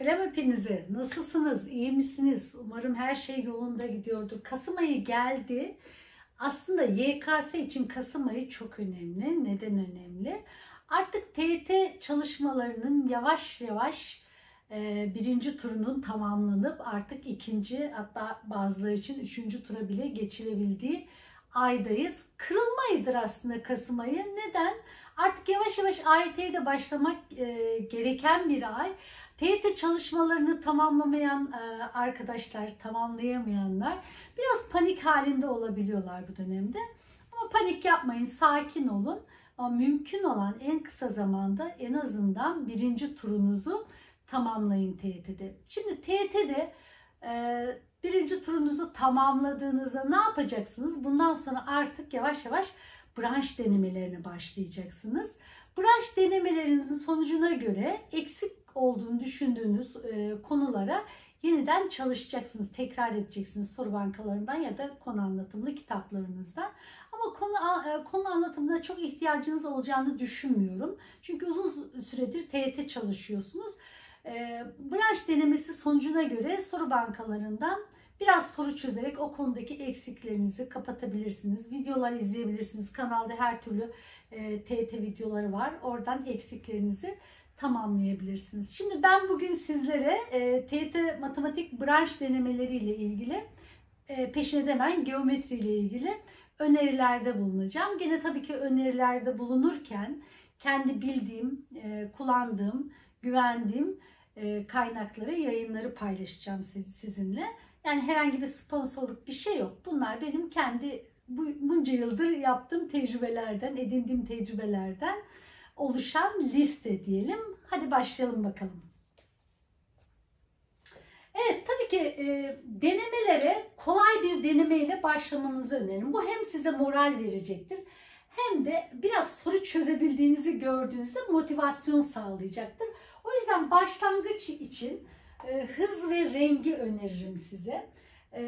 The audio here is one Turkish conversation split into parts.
Selam hepinize. Nasılsınız? İyi misiniz? Umarım her şey yolunda gidiyordur. Kasım ayı geldi. Aslında YKS için Kasım ayı çok önemli. Neden önemli? Artık TYT çalışmalarının yavaş yavaş e, birinci turunun tamamlanıp artık ikinci hatta bazıları için üçüncü tura bile geçilebildiği aydayız. Kırılma aslında Kasım ayı. Neden? Artık yavaş yavaş AYT'ye de başlamak e, gereken bir ay. TYT çalışmalarını tamamlamayan e, arkadaşlar, tamamlayamayanlar biraz panik halinde olabiliyorlar bu dönemde. Ama panik yapmayın, sakin olun. Ama mümkün olan en kısa zamanda en azından birinci turunuzu tamamlayın TYT'de. Şimdi TYT'de e, birinci turunuzu tamamladığınızda ne yapacaksınız? Bundan sonra artık yavaş yavaş branş denemelerine başlayacaksınız. Branş denemelerinizin sonucuna göre eksik olduğunu düşündüğünüz e, konulara yeniden çalışacaksınız, tekrar edeceksiniz soru bankalarından ya da konu anlatımlı kitaplarınızdan. Ama konu e, konu anlatımına çok ihtiyacınız olacağını düşünmüyorum. Çünkü uzun süredir TYT çalışıyorsunuz. E, branş denemesi sonucuna göre soru bankalarından Biraz soru çözerek o konudaki eksiklerinizi kapatabilirsiniz. Videolar izleyebilirsiniz. Kanalda her türlü e, TET videoları var. Oradan eksiklerinizi tamamlayabilirsiniz. Şimdi ben bugün sizlere e, TET matematik branş denemeleriyle ilgili e, peşine de hemen geometri ile ilgili önerilerde bulunacağım. Gene tabii ki önerilerde bulunurken kendi bildiğim, e, kullandığım, güvendiğim e, kaynakları, yayınları paylaşacağım sizinle. Yani herhangi bir sponsorluk bir şey yok. Bunlar benim kendi bunca yıldır yaptığım tecrübelerden, edindiğim tecrübelerden oluşan liste diyelim. Hadi başlayalım bakalım. Evet tabii ki e, denemelere kolay bir denemeyle başlamanızı öneririm. Bu hem size moral verecektir hem de biraz soru çözebildiğinizi gördüğünüzde motivasyon sağlayacaktır. O yüzden başlangıç için e, hız ve rengi öneririm size. E,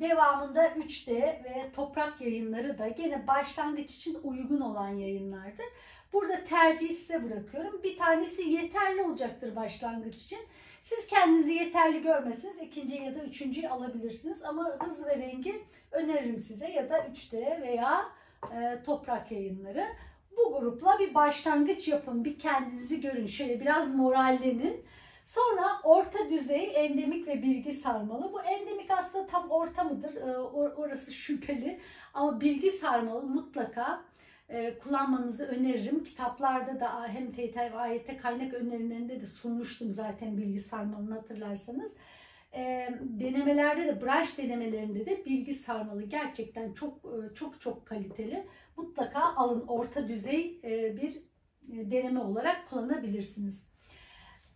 devamında 3D ve toprak yayınları da gene başlangıç için uygun olan yayınlardır. Burada tercihi size bırakıyorum. Bir tanesi yeterli olacaktır başlangıç için. Siz kendinizi yeterli görmesiniz. ikinci ya da üçüncüyü alabilirsiniz. Ama hız ve rengi öneririm size ya da 3D veya e, toprak yayınları. Bu grupla bir başlangıç yapın. Bir kendinizi görün. Şöyle biraz morallenin. Sonra orta düzey endemik ve bilgi sarmalı. Bu endemik aslında tam orta mıdır? Ee, orası şüpheli. Ama bilgi sarmalı mutlaka e, kullanmanızı öneririm. Kitaplarda da hem TYT ve AYT kaynak önerilerinde de sunmuştum zaten bilgi sarmalını hatırlarsanız. E, denemelerde de branş denemelerinde de bilgi sarmalı gerçekten çok e, çok çok kaliteli. Mutlaka alın orta düzey bir deneme olarak kullanabilirsiniz.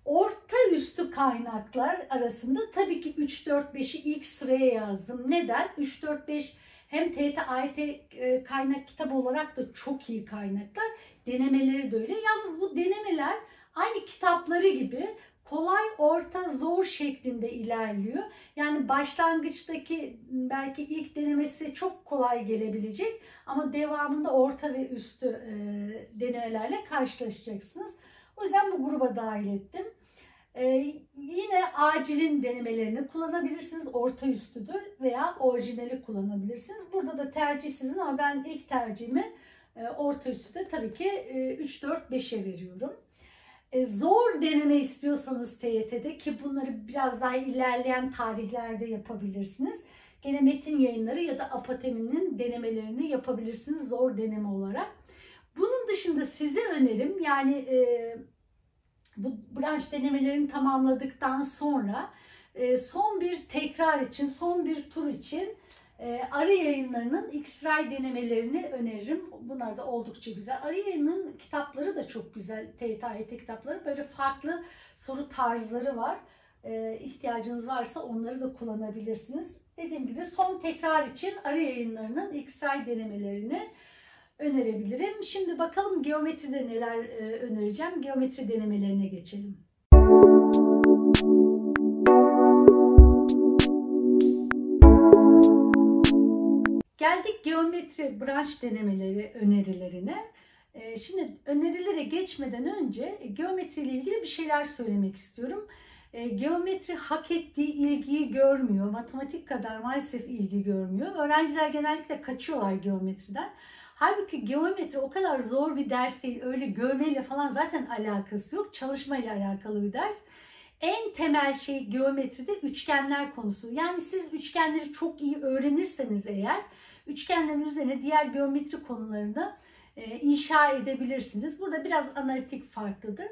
Orta üstü kaynaklar arasında tabii ki 3, 4, 5'i ilk sıraya yazdım. Neden? 3, 4, 5 hem TET, AYT e, kaynak kitabı olarak da çok iyi kaynaklar. Denemeleri de öyle. Yalnız bu denemeler aynı kitapları gibi kolay, orta, zor şeklinde ilerliyor. Yani başlangıçtaki belki ilk denemesi çok kolay gelebilecek ama devamında orta ve üstü e, denemelerle karşılaşacaksınız. O yüzden bu gruba dahil ettim. Ee, yine acilin denemelerini kullanabilirsiniz. Orta üstüdür veya orijinali kullanabilirsiniz. Burada da tercih sizin ama ben ilk tercihimi e, orta üstüde tabii ki e, 3, 4, 5'e veriyorum. E, zor deneme istiyorsanız TYT'de ki bunları biraz daha ilerleyen tarihlerde yapabilirsiniz. Gene metin yayınları ya da Apateminin denemelerini yapabilirsiniz zor deneme olarak. Bunun dışında size önerim yani e, bu branş denemelerini tamamladıktan sonra e, son bir tekrar için, son bir tur için e, arı yayınlarının X-Ray denemelerini öneririm. Bunlar da oldukça güzel. Arı yayının kitapları da çok güzel. TYT kitapları. Böyle farklı soru tarzları var. E, ihtiyacınız varsa onları da kullanabilirsiniz. Dediğim gibi son tekrar için arı yayınlarının X-Ray denemelerini önerebilirim. Şimdi bakalım geometride neler e, önereceğim. Geometri denemelerine geçelim. Geldik geometri branş denemeleri önerilerine. E, şimdi önerilere geçmeden önce geometri ile ilgili bir şeyler söylemek istiyorum. e, geometri hak ettiği ilgiyi görmüyor. Matematik kadar maalesef ilgi görmüyor. Öğrenciler genellikle kaçıyorlar geometriden. Halbuki geometri o kadar zor bir ders değil. Öyle görmeyle falan zaten alakası yok. Çalışmayla alakalı bir ders. En temel şey geometride üçgenler konusu. Yani siz üçgenleri çok iyi öğrenirseniz eğer üçgenlerin üzerine diğer geometri konularını e, inşa edebilirsiniz. Burada biraz analitik farklıdır.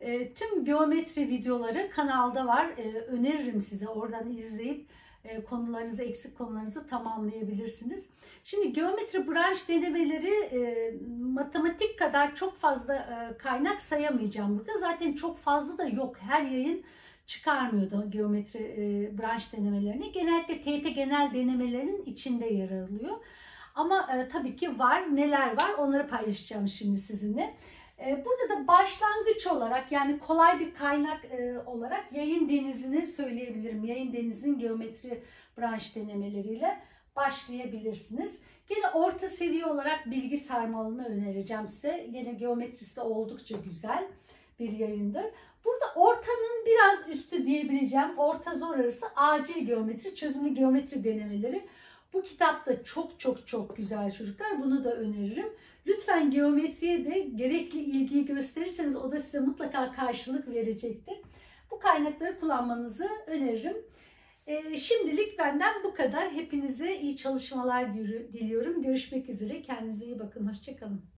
E, tüm geometri videoları kanalda var. E, öneririm size oradan izleyip konularınızı, eksik konularınızı tamamlayabilirsiniz. Şimdi geometri branş denemeleri e, matematik kadar çok fazla e, kaynak sayamayacağım burada. Zaten çok fazla da yok. Her yayın çıkarmıyor da geometri e, branş denemelerini. Genellikle TYT genel denemelerinin içinde yer alıyor. Ama e, tabii ki var. Neler var onları paylaşacağım şimdi sizinle. E, burada da başlangıç olarak yani kolay bir kaynak e, olarak yayın denizini söyleyebilirim. Yayın denizinin geometri branş denemeleriyle başlayabilirsiniz. Yine orta seviye olarak bilgi sarmalını önereceğim size. Yine geometrisi de oldukça güzel bir yayındır. Burada ortanın biraz üstü diyebileceğim. Orta zor arası acil geometri, çözümlü geometri denemeleri. Bu kitap da çok çok çok güzel çocuklar. Bunu da öneririm. Lütfen geometriye de gerekli ilgiyi gösterirseniz o da size mutlaka karşılık verecektir. Bu kaynakları kullanmanızı öneririm. Ee, şimdilik benden bu kadar. Hepinize iyi çalışmalar diliyorum. Görüşmek üzere. Kendinize iyi bakın. Hoşçakalın.